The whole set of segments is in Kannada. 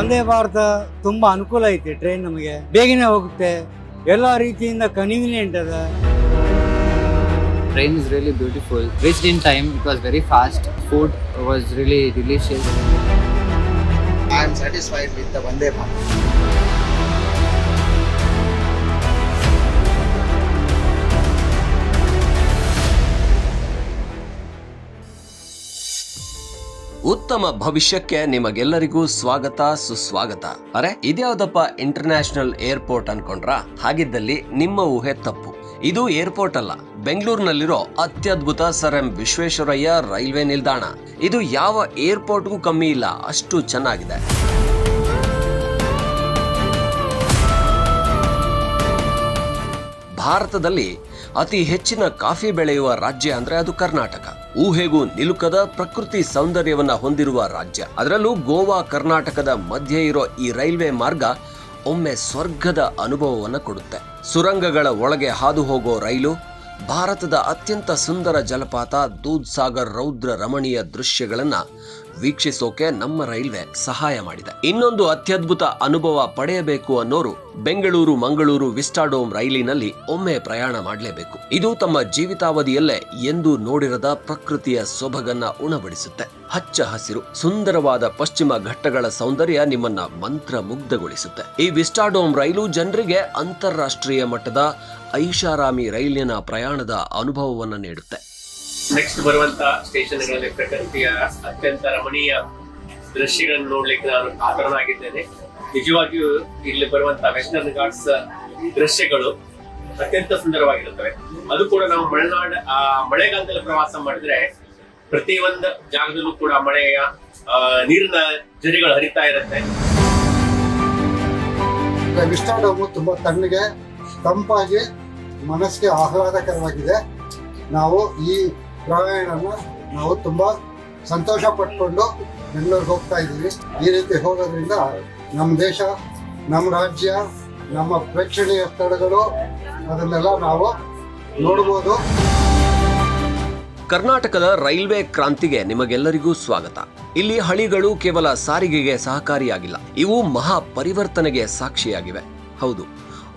ವಂದೇ ಭಾರತ ತುಂಬಾ ಅನುಕೂಲ ಐತಿ ಟ್ರೈನ್ ನಮಗೆ. ಬೇಗನೆ ಹೋಗುತ್ತೆ. ಎಲ್ಲ ರೀತಿಯಿಂದ ಕನ್ವಿನಿಯಂಟ್ ಅದ. Train is really beautiful waste in time it was very fast food was really delicious I am satisfied with Vande Bharat ಉತ್ತಮ ಭವಿಷ್ಯಕ್ಕೆ ನಿಮಗೆಲ್ಲರಿಗೂ ಸ್ವಾಗತ, ಸುಸ್ವಾಗತ. ಅರೆ, ಇದ್ಯಾವ್ದಪ್ಪ ಇಂಟರ್ನ್ಯಾಷನಲ್ ಏರ್ಪೋರ್ಟ್ ಅನ್ಕೊಂಡ್ರಾ? ಹಾಗಿದ್ದಲ್ಲಿ ನಿಮ್ಮ ಊಹೆ ತಪ್ಪು. ಇದು ಏರ್ಪೋರ್ಟ್ ಅಲ್ಲ, ಬೆಂಗಳೂರಿನಲ್ಲಿರೋ ಅತ್ಯದ್ಭುತ ಸರ್ ಎಂ ವಿಶ್ವೇಶ್ವರಯ್ಯ ರೈಲ್ವೆ ನಿಲ್ದಾಣ. ಇದು ಯಾವ ಏರ್ಪೋರ್ಟ್ಗೂ ಕಮ್ಮಿ ಇಲ್ಲ, ಅಷ್ಟು ಚೆನ್ನಾಗಿದೆ. ಭಾರತದಲ್ಲಿ ಅತಿ ಹೆಚ್ಚಿನ ಕಾಫಿ ಬೆಳೆಯುವ ರಾಜ್ಯ ಅಂದ್ರೆ ಅದು ಕರ್ನಾಟಕ. ಊಹೆಗೂ ನಿಲುಕದ ಪ್ರಕೃತಿ ಸೌಂದರ್ಯವನ್ನ ಹೊಂದಿರುವ ರಾಜ್ಯ. ಅದರಲ್ಲೂ ಗೋವಾ, ಕರ್ನಾಟಕದ ಮಧ್ಯೆ ಇರೋ ಈ ರೈಲ್ವೆ ಮಾರ್ಗ ಒಮ್ಮೆ ಸ್ವರ್ಗದ ಅನುಭವವನ್ನ ಕೊಡುತ್ತೆ. ಸುರಂಗಗಳ ಒಳಗೆ ಹಾದು ಹೋಗೋ ರೈಲು, ಭಾರತದ ಅತ್ಯಂತ ಸುಂದರ ಜಲಪಾತ ದೂದ್ ಸಾಗರ್ ರೌದ್ರ ರಮಣೀಯ ದೃಶ್ಯಗಳನ್ನ ವೀಕ್ಷಿಸೋಕೆ ನಮ್ಮ ರೈಲ್ವೆ ಸಹಾಯ ಮಾಡಿದೆ. ಇನ್ನೊಂದು ಅತ್ಯದ್ಭುತ ಅನುಭವ ಪಡೆಯಬೇಕು ಅನ್ನೋರು ಬೆಂಗಳೂರು, ಮಂಗಳೂರು ವಿಸ್ಟಾಡೋಮ್ ರೈಲಿನಲ್ಲಿ ಒಮ್ಮೆ ಪ್ರಯಾಣ ಮಾಡಲೇಬೇಕು. ಇದು ತಮ್ಮ ಜೀವಿತಾವಧಿಯಲ್ಲೇ ಎಂದು ನೋಡಿರದ ಪ್ರಕೃತಿಯ ಸೊಬಗನ್ನ ಉಣಬಡಿಸುತ್ತೆ. ಹಚ್ಚ ಹಸಿರು, ಸುಂದರವಾದ ಪಶ್ಚಿಮ ಘಟ್ಟಗಳ ಸೌಂದರ್ಯ ನಿಮ್ಮನ್ನ ಮಂತ್ರ ಮುಗ್ಧಗೊಳಿಸುತ್ತೆ ಈ ವಿಸ್ಟಾಡೋಮ್ ರೈಲು ಜನರಿಗೆ ಅಂತಾರಾಷ್ಟ್ರೀಯ ಮಟ್ಟದ ಐಷಾರಾಮಿ ರೈಲಿನ ಪ್ರಯಾಣದ ಅನುಭವವನ್ನ ನೀಡುತ್ತೆ. ನೆಕ್ಸ್ಟ್ ಬರುವಂತ ಸ್ಟೇಷನ್ಗಳಲ್ಲಿ ಪ್ರಕೃತಿಯ ಅತ್ಯಂತ ರಮಣೀಯ ದೃಶ್ಯಗಳನ್ನು ನೋಡ್ಲಿಕ್ಕೆ ನಾನು ಕಾತರನಾಗಿದ್ದೇನೆ. ನಿಜವಾಗಿಯೂ ಇಲ್ಲಿ ಬರುವಂತ ವೆಸ್ಟರ್ನ್ ಘಾಟ್ಸ್ ದೃಶ್ಯಗಳು ಅತ್ಯಂತ ಸುಂದರವಾಗಿರುತ್ತವೆ. ಅದು ಕೂಡ ನಾವು ಮಲೆನಾಡ ಆ, ಮಳೆಗಾಲದಲ್ಲಿ ಪ್ರವಾಸ ಮಾಡಿದ್ರೆ ಪ್ರತಿಯೊಂದು ಜಾಗದಲ್ಲೂ ಕೂಡ ಮಳೆಯ ನೀರಿನ ಜರಿಗಳು ಹರಿತಾ ಇರುತ್ತೆ. ತುಂಬಾ ತುಂಬ ತಣ್ಣಗೆ ತಂಪಾಗಿ ಮನಸ್ಸಿಗೆ ಆಹ್ಲಾದಕರವಾಗಿದೆ. ನಾವು ಈ ಪ್ರಯಾಣನ ನಾವು ತುಂಬ ಸಂತೋಷ ಪಟ್ಕೊಂಡು ಬೆಂಗಳೂರಿಗೆ ಹೋಗ್ತಾ ಇದ್ದೀವಿ. ಈ ರೀತಿ ಹೋಗೋದ್ರಿಂದ ನಮ್ಮ ದೇಶ ನಮ್ಮ ರಾಜ್ಯ, ನಮ್ಮ ಪ್ರೇಕ್ಷಣೀಯ ಸ್ಥಳಗಳು, ಅದನ್ನೆಲ್ಲ ನಾವು ನೋಡ್ಬೋದು. ಕರ್ನಾಟಕದ ರೈಲ್ವೆ ಕ್ರಾಂತಿಗೆ ನಿಮಗೆಲ್ಲರಿಗೂ ಸ್ವಾಗತ. ಇಲ್ಲಿ ಹಳಿಗಳು ಕೇವಲ ಸಾರಿಗೆಗೆ ಸಹಕಾರಿಯಾಗಿಲ್ಲ, ಇವು ಮಹಾ ಪರಿವರ್ತನೆಗೆ ಸಾಕ್ಷಿಯಾಗಿವೆ. ಹೌದು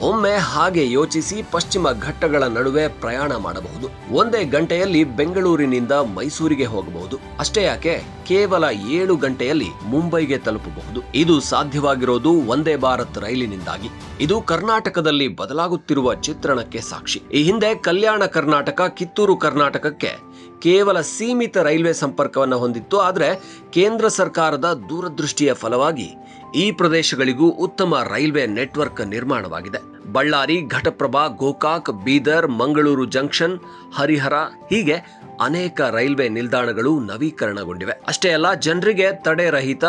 ಒಮ್ಮೆ ಹಾಗೆ ಯೋಚಿಸಿ ಪಶ್ಚಿಮ ಘಟ್ಟಗಳ ನಡುವೆ ಪ್ರಯಾಣ ಮಾಡಬಹುದು. ಒಂದೇ ಗಂಟೆಯಲ್ಲಿ ಬೆಂಗಳೂರಿನಿಂದ ಮೈಸೂರಿಗೆ ಹೋಗಬಹುದು. ಅಷ್ಟೇ ಯಾಕೆ? ಕೇವಲ ಏಳು ಗಂಟೆಯಲ್ಲಿ ಮುಂಬೈಗೆ ತಲುಪಬಹುದು. ಇದು ಸಾಧ್ಯವಾಗಿರೋದು ಒಂದೇ ಭಾರತ್ ರೈಲಿನಿಂದಾಗಿ. ಇದು ಕರ್ನಾಟಕದಲ್ಲಿ ಬದಲಾಗುತ್ತಿರುವ ಚಿತ್ರಣಕ್ಕೆ ಸಾಕ್ಷಿ. ಈ ಹಿಂದೆ ಕಲ್ಯಾಣ ಕರ್ನಾಟಕ, ಕಿತ್ತೂರು ಕರ್ನಾಟಕಕ್ಕೆ ಕೇವಲ ಸೀಮಿತ ರೈಲ್ವೆ ಸಂಪರ್ಕವನ್ನು ಹೊಂದಿತ್ತು. ಆದರೆ ಕೇಂದ್ರ ಸರ್ಕಾರದ ದೂರದೃಷ್ಟಿಯ ಫಲವಾಗಿ ಈ ಪ್ರದೇಶಗಳಿಗೂ ಉತ್ತಮ ರೈಲ್ವೆ ನೆಟ್ವರ್ಕ್ ನಿರ್ಮಾಣವಾಗಿದೆ. ಬಳ್ಳಾರಿ, ಘಟಪ್ರಭಾ, ಗೋಕಾಕ್, ಬೀದರ್, ಮಂಗಳೂರು ಜಂಕ್ಷನ್, ಹರಿಹರ ಹೀಗೆ ಅನೇಕ ರೈಲ್ವೆ ನಿಲ್ದಾಣಗಳು ನವೀಕರಣಗೊಂಡಿವೆ. ಅಷ್ಟೇ ಅಲ್ಲ, ಜನರಿಗೆ ತಡೆರಹಿತ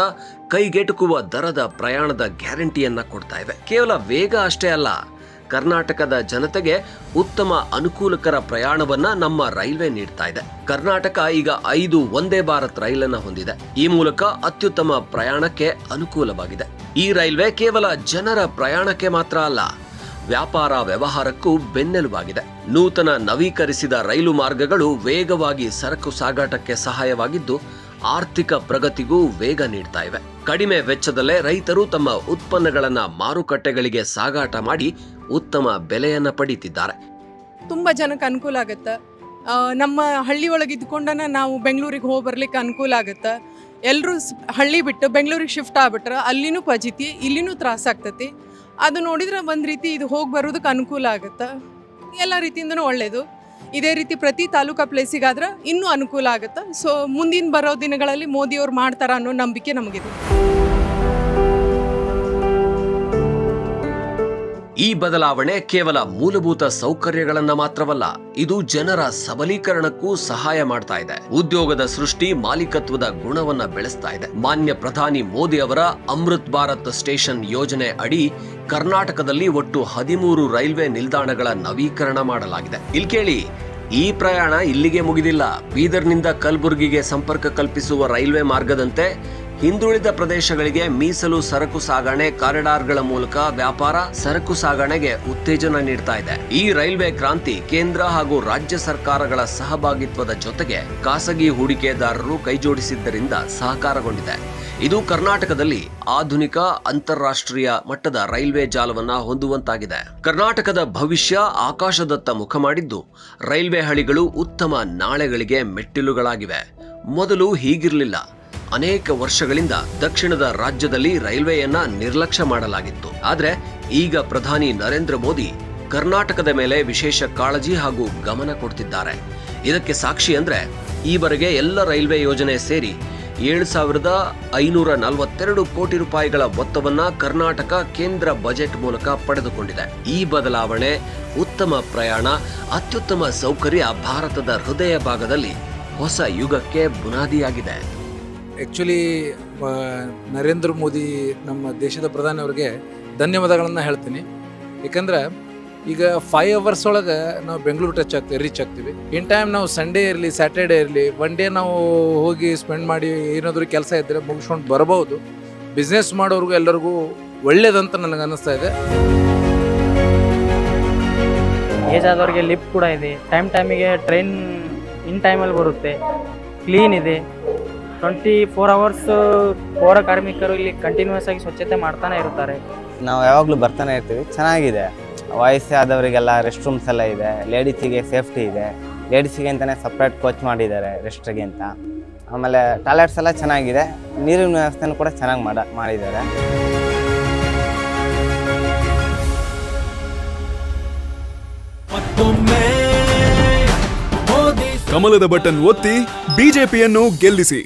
ಕೈಗೆಟುಕುವ ದರದ ಪ್ರಯಾಣದ ಗ್ಯಾರಂಟಿಯನ್ನ ಕೊಡ್ತಾ ಇವೆ. ಕೇವಲ ವೇಗ ಅಷ್ಟೇ ಅಲ್ಲ, ಕರ್ನಾಟಕದ ಜನತೆಗೆ ಉತ್ತಮ ಅನುಕೂಲಕರ ಪ್ರಯಾಣವನ್ನ ನಮ್ಮ ರೈಲ್ವೆ ನೀಡ್ತಾ ಇದೆ. ಕರ್ನಾಟಕ ಈಗ ಐದು ಒಂದೇ ಭಾರತ್ ರೈಲನ್ನ ಹೊಂದಿದೆ. ಈ ಮೂಲಕ ಅತ್ಯುತ್ತಮ ಪ್ರಯಾಣಕ್ಕೆ ಅನುಕೂಲವಾಗಿದೆ. ಈ ರೈಲ್ವೆ ಕೇವಲ ಜನರ ಪ್ರಯಾಣಕ್ಕೆ ಮಾತ್ರ ಅಲ್ಲ ವ್ಯಾಪಾರ ವ್ಯವಹಾರಕ್ಕೂ ಬೆನ್ನೆಲುಬಾಗಿದೆ. ನೂತನ ನವೀಕರಿಸಿದ ರೈಲು ಮಾರ್ಗಗಳು ವೇಗವಾಗಿ ಸರಕು ಸಾಗಾಟಕ್ಕೆ ಸಹಾಯವಾಗಿದ್ದು, ಆರ್ಥಿಕ ಪ್ರಗತಿಗೂ ವೇಗ ನೀಡ್ತಾ ಇವೆ. ಕಡಿಮೆ ವೆಚ್ಚದಲ್ಲೇ ರೈತರು ತಮ್ಮ ಉತ್ಪನ್ನಗಳನ್ನು ಮಾರುಕಟ್ಟೆಗಳಿಗೆ ಸಾಗಾಟ ಮಾಡಿ ಉತ್ತಮ ಬೆಲೆಯನ್ನ ಪಡೀತಿದ್ದಾರೆ. ತುಂಬ ಜನಕ್ಕೆ ಅನುಕೂಲ ಆಗುತ್ತೆ. ನಮ್ಮ ಹಳ್ಳಿ ಒಳಗೆ ನಾವು ಬೆಂಗಳೂರಿಗೆ ಹೋಗಿ ಬರ್ಲಿಕ್ಕೆ ಅನುಕೂಲ ಆಗುತ್ತೆ. ಎಲ್ಲರೂ ಹಳ್ಳಿ ಬಿಟ್ಟು ಬೆಂಗಳೂರಿಗೆ ಶಿಫ್ಟ್ ಆಗ್ಬಿಟ್ರೆ ಅಲ್ಲಿನೂ ಪಜಿತಿ, ಇಲ್ಲಿನೂ ತ್ರಾಸ ಆಗ್ತೈತಿ. ಅದು ನೋಡಿದ್ರೆ ಒಂದು ರೀತಿ ಇದು ಹೋಗಿ ಬರೋದಕ್ಕೆ ಅನುಕೂಲ ಆಗುತ್ತೆ? ಎಲ್ಲ ರೀತಿಯಿಂದನೂ ಒಳ್ಳೆಯದು ಇದೇ ರೀತಿ ಪ್ರತಿ ತಾಲೂಕಾ ಪ್ಲೇಸಿಗಾದ್ರೆ ಇನ್ನೂ ಅನುಕೂಲ ಆಗುತ್ತೆ? ಸೊ ಮುಂದಿನ ಬರೋ ದಿನಗಳಲ್ಲಿ ಮೋದಿಯವ್ರು ಮಾಡ್ತಾರ ಅನ್ನೋ ನಂಬಿಕೆ ನಮಗಿದೆ. ಈ ಬದಲಾವಣೆ ಕೇವಲ ಮೂಲಭೂತ ಸೌಕರ್ಯಗಳನ್ನ ಮಾತ್ರವಲ್ಲ, ಇದು ಜನರ ಸಬಲೀಕರಣಕ್ಕೂ ಸಹಾಯ ಮಾಡ್ತಾ ಇದೆ. ಉದ್ಯೋಗದ ಸೃಷ್ಟಿ ಮಾಲೀಕತ್ವದ ಗುಣವನ್ನ ಬೆಳೆಸ್ತಾ ಇದೆ. ಮಾನ್ಯ ಪ್ರಧಾನಿ ಮೋದಿ ಅವರ ಅಮೃತ್ ಭಾರತ್ ಸ್ಟೇಷನ್ ಯೋಜನೆ ಅಡಿ ಕರ್ನಾಟಕದಲ್ಲಿ ಒಟ್ಟು ಹದಿಮೂರು ರೈಲ್ವೆ ನಿಲ್ದಾಣಗಳ ನವೀಕರಣ ಮಾಡಲಾಗಿದೆ. ಇಲ್ಲಿ ಕೇಳಿ, ಈ ಪ್ರಯಾಣ ಇಲ್ಲಿಗೆ ಮುಗಿದಿಲ್ಲ. ಬೀದರ್ನಿಂದ ಕಲಬುರಗಿಗೆ ಸಂಪರ್ಕ ಕಲ್ಪಿಸುವ ರೈಲ್ವೆ ಮಾರ್ಗದಂತೆ ಹಿಂದುಳಿದ ಪ್ರದೇಶಗಳಿಗೆ ಮೀಸಲು ಸರಕು ಸಾಗಣೆ ಕಾರಿಡಾರ್ಗಳ ಮೂಲಕ ವ್ಯಾಪಾರ ಸರಕು ಸಾಗಣೆಗೆ ಉತ್ತೇಜನ ನೀಡ್ತಾ ಇದೆ. ಈ ರೈಲ್ವೆ ಕ್ರಾಂತಿ ಕೇಂದ್ರ ಹಾಗೂ ರಾಜ್ಯ ಸರ್ಕಾರಗಳ ಸಹಭಾಗಿತ್ವದ ಜೊತೆಗೆ ಖಾಸಗಿ ಹೂಡಿಕೆದಾರರು ಕೈಜೋಡಿಸಿದ್ದರಿಂದ ಸಹಕಾರಗೊಂಡಿದೆ. ಇದು ಕರ್ನಾಟಕದಲ್ಲಿ ಆಧುನಿಕ ಅಂತಾರಾಷ್ಟ್ರೀಯ ಮಟ್ಟದ ರೈಲ್ವೆ ಜಾಲವನ್ನ ಹೊಂದುವಂತಾಗಿದೆ. ಕರ್ನಾಟಕದ ಭವಿಷ್ಯ ಆಕಾಶದತ್ತ ಮುಖ ಮಾಡಿದ್ದು ರೈಲ್ವೆ ಹಳಿಗಳು ಉತ್ತಮ ನಾಳೆಗಳಿಗೆ ಮೆಟ್ಟಿಲುಗಳಾಗಿವೆ. ಮೊದಲು ಹೀಗಿರಲಿಲ್ಲ. ಅನೇಕ ವರ್ಷಗಳಿಂದ ದಕ್ಷಿಣದ ರಾಜ್ಯದಲ್ಲಿ ರೈಲ್ವೆಯನ್ನ ನಿರ್ಲಕ್ಷ್ಯ ಮಾಡಲಾಗಿತ್ತು. ಆದರೆ ಈಗ ಪ್ರಧಾನಿ ನರೇಂದ್ರ ಮೋದಿ ಕರ್ನಾಟಕದ ಮೇಲೆ ವಿಶೇಷ ಕಾಳಜಿ ಹಾಗೂ ಗಮನ ಕೊಡ್ತಿದ್ದಾರೆ. ಇದಕ್ಕೆ ಸಾಕ್ಷಿ ಅಂದ್ರೆ ಈವರೆಗೆ ಎಲ್ಲ ರೈಲ್ವೆ ಯೋಜನೆ ಸೇರಿ ಏಳು ಸಾವಿರದ ಐನೂರ ನಲವತ್ತೆರಡು ಕೋಟಿ ರೂಪಾಯಿಗಳ ಮೊತ್ತವನ್ನ ಕರ್ನಾಟಕ ಕೇಂದ್ರ ಬಜೆಟ್ ಮೂಲಕ ಪಡೆದುಕೊಂಡಿದೆ. ಈ ಬದಲಾವಣೆ ಉತ್ತಮ ಪ್ರಯಾಣ, ಅತ್ಯುತ್ತಮ ಸೌಕರ್ಯ ಭಾರತದ ಹೃದಯ ಭಾಗದಲ್ಲಿ ಹೊಸ ಯುಗಕ್ಕೆ ಬುನಾದಿಯಾಗಿದೆ. ಆ್ಯಕ್ಚುಲಿ ನರೇಂದ್ರ ಮೋದಿ ನಮ್ಮ ದೇಶದ ಪ್ರಧಾನಿ ಅವರಿಗೆ ಧನ್ಯವಾದಗಳನ್ನು ಹೇಳ್ತೀನಿ. ಏಕೆಂದ್ರೆ ಈಗ ಫೈವ್ ಅವರ್ಸ್ ಒಳಗೆ ನಾವು ಬೆಂಗಳೂರು ಟಚ್ ಆಗ್ತೀವಿ ರೀಚ್ ಆಗ್ತೀವಿ. ಇನ್ ಟೈಮ್ ನಾವು ಸಂಡೇ ಇರಲಿ ಸ್ಯಾಟರ್ಡೇ ಇರಲಿ ಒನ್ ಡೇ ನಾವು ಹೋಗಿ ಸ್ಪೆಂಡ್ ಮಾಡಿ ಏನಾದರೂ ಕೆಲಸ ಇದ್ದರೆ ಮುಗಿಸ್ಕೊಂಡು ಬರಬಹುದು ಬಿಸ್ನೆಸ್ ಮಾಡೋರಿಗೂ ಎಲ್ಲರಿಗೂ ಒಳ್ಳೇದಂತ ನನಗೆ ಅನ್ನಿಸ್ತಾ ಇದೆ. ಏಜ್ ಆದವ್ರಿಗೆ ಲಿಫ್ಟ್ ಕೂಡ ಇದೆ. ಟೈಮ್ ಟೈಮಿಗೆ ಟ್ರೈನ್ ಇನ್ ಟೈಮಲ್ಲಿ ಬರುತ್ತೆ. ಕ್ಲೀನ್ ಇದೆ. ಟ್ವೆಂಟಿ ಫೋರ್ ಅವರ್ಸ್ ಪೌರ ಕಾರ್ಮಿಕರು ಇಲ್ಲಿ ಕಂಟಿನ್ಯೂಸ್ ಆಗಿ ಸ್ವಚ್ಛತೆ ಮಾಡ್ತಾನೆ ಇರ್ತಾರೆ. ನಾವು ಯಾವಾಗಲೂ ಬರ್ತಾನೆ ಇರ್ತೀವಿ. ಚೆನ್ನಾಗಿದೆ. ವಯಸ್ಸಾದವರಿಗೆಲ್ಲ ರೆಸ್ಟ್ ರೂಮ್ಸ್ ಎಲ್ಲ ಇದೆ. ಲೇಡೀಸಿಗೆ ಸೇಫ್ಟಿ ಇದೆ. ಲೇಡೀಸಿಗೆ ಅಂತಲೇ ಸಪ್ರೇಟ್ ಕೋಚ್ ಮಾಡಿದ್ದಾರೆ ರೆಸ್ಟ್ಗೆ ಅಂತ. ಆಮೇಲೆ ಟಾಯ್ಲೆಟ್ಸ್ ಎಲ್ಲ ಚೆನ್ನಾಗಿದೆ. ನೀರಿನ ವ್ಯವಸ್ಥೆನೂ ಕೂಡ ಚೆನ್ನಾಗಿ ಮಾಡ ಮಾಡಿದ್ದಾರೆ. ಕಮಲದ ಬಟನ್ ಒತ್ತಿ ಬಿಜೆಪಿಯನ್ನು ಗೆಲ್ಲಿಸಿ.